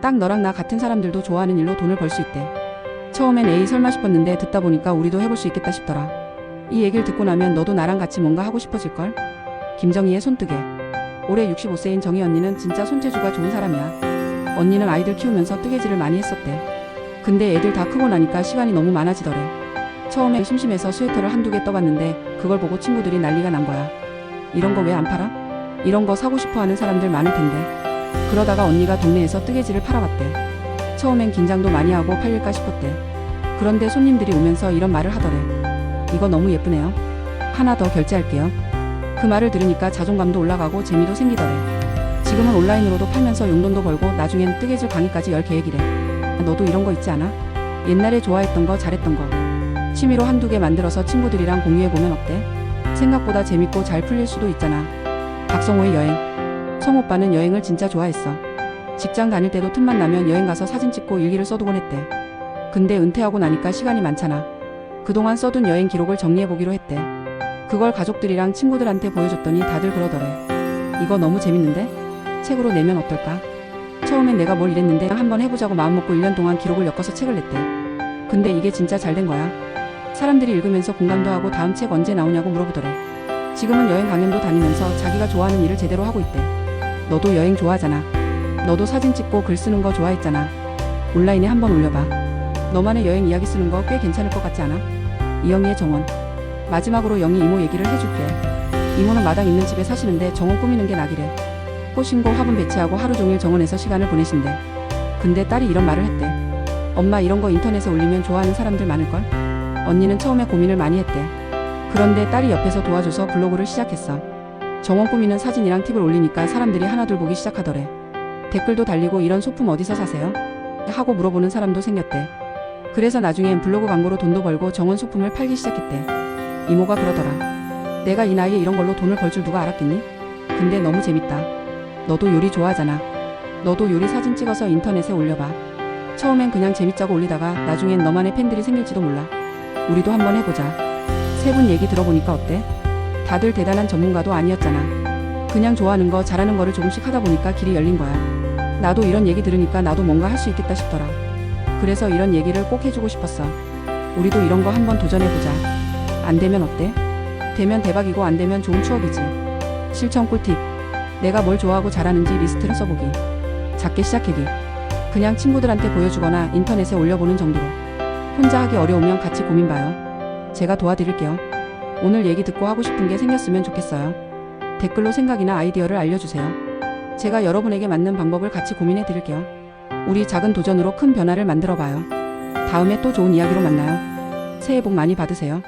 딱 너랑 나 같은 사람들도 좋아하는 일로 돈을 벌 수 있대. 처음엔 에이 설마 싶었는데 듣다 보니까 우리도 해볼 수 있겠다 싶더라. 이 얘기를 듣고 나면 너도 나랑 같이 뭔가 하고 싶어질걸? 김정희의 손뜨개. 올해 65세인 정희 언니는 진짜 손재주가 좋은 사람이야. 언니는 아이들 키우면서 뜨개질을 많이 했었대. 근데 애들 다 크고 나니까 시간이 너무 많아지더래. 처음에 심심해서 스웨터를 한두 개 떠봤는데 그걸 보고 친구들이 난리가 난 거야. 이런 거 왜 안 팔아? 이런 거 사고 싶어 하는 사람들 많을 텐데. 그러다가 언니가 동네에서 뜨개질을 팔아봤대. 처음엔 긴장도 많이 하고 팔릴까 싶었대. 그런데 손님들이 오면서 이런 말을 하더래. 이거 너무 예쁘네요. 하나 더 결제할게요. 그 말을 들으니까 자존감도 올라가고 재미도 생기더래. 지금은 온라인으로도 팔면서 용돈도 벌고 나중엔 뜨개질 강의까지 열 계획이래. 너도 이런 거 있지 않아? 옛날에 좋아했던 거 잘했던 거. 취미로 한두 개 만들어서 친구들이랑 공유해보면 어때? 생각보다 재밌고 잘 풀릴 수도 있잖아. 박성호의 여행. 성오빠는 여행을 진짜 좋아했어. 직장 다닐 때도 틈만 나면 여행 가서 사진 찍고 일기를 써두곤 했대. 근데 은퇴하고 나니까 시간이 많잖아. 그동안 써둔 여행 기록을 정리해보기로 했대. 그걸 가족들이랑 친구들한테 보여줬더니 다들 그러더래. 이거 너무 재밌는데? 책으로 내면 어떨까? 처음엔 내가 뭘 이랬는데 한번 해보자고 마음먹고 1년 동안 기록을 엮어서 책을 냈대. 근데 이게 진짜 잘 된 거야. 사람들이 읽으면서 공감도 하고 다음 책 언제 나오냐고 물어보더래. 지금은 여행 강연도 다니면서 자기가 좋아하는 일을 제대로 하고 있대. 너도 여행 좋아하잖아. 너도 사진 찍고 글 쓰는 거 좋아했잖아. 온라인에 한번 올려봐. 너만의 여행 이야기 쓰는 거 꽤 괜찮을 것 같지 않아? 이영희의 정원. 마지막으로 영희 이모 얘기를 해줄게. 이모는 마당 있는 집에 사시는데 정원 꾸미는 게 낙이래. 꽃신고 화분 배치하고 하루 종일 정원에서 시간을 보내신대. 근데 딸이 이런 말을 했대. 엄마 이런 거 인터넷에 올리면 좋아하는 사람들 많을걸? 언니는 처음에 고민을 많이 했대. 그런데 딸이 옆에서 도와줘서 블로그를 시작했어. 정원 꾸미는 사진이랑 팁을 올리니까 사람들이 하나둘 보기 시작하더래. 댓글도 달리고 이런 소품 어디서 사세요? 하고 물어보는 사람도 생겼대. 그래서 나중엔 블로그 광고로 돈도 벌고 정원 소품을 팔기 시작했대. 이모가 그러더라. 내가 이 나이에 이런 걸로 돈을 벌 줄 누가 알았겠니? 근데 너무 재밌다. 너도 요리 좋아하잖아. 너도 요리 사진 찍어서 인터넷에 올려봐. 처음엔 그냥 재밌자고 올리다가 나중엔 너만의 팬들이 생길지도 몰라. 우리도 한번 해보자. 세 분 얘기 들어보니까 어때? 다들 대단한 전문가도 아니었잖아. 그냥 좋아하는 거 잘하는 거를 조금씩 하다 보니까 길이 열린 거야. 나도 이런 얘기 들으니까 나도 뭔가 할 수 있겠다 싶더라. 그래서 이런 얘기를 꼭 해주고 싶었어. 우리도 이런 거 한번 도전해보자. 안 되면 어때? 되면 대박이고 안 되면 좋은 추억이지. 실천 꿀팁. 내가 뭘 좋아하고 잘하는지 리스트를 써보기. 작게 시작하기. 그냥 친구들한테 보여주거나 인터넷에 올려보는 정도로. 혼자 하기 어려우면 같이 고민봐요. 제가 도와드릴게요. 오늘 얘기 듣고 하고 싶은 게 생겼으면 좋겠어요. 댓글로 생각이나 아이디어를 알려주세요. 제가 여러분에게 맞는 방법을 같이 고민해 드릴게요. 우리 작은 도전으로 큰 변화를 만들어 봐요. 다음에 또 좋은 이야기로 만나요. 새해 복 많이 받으세요.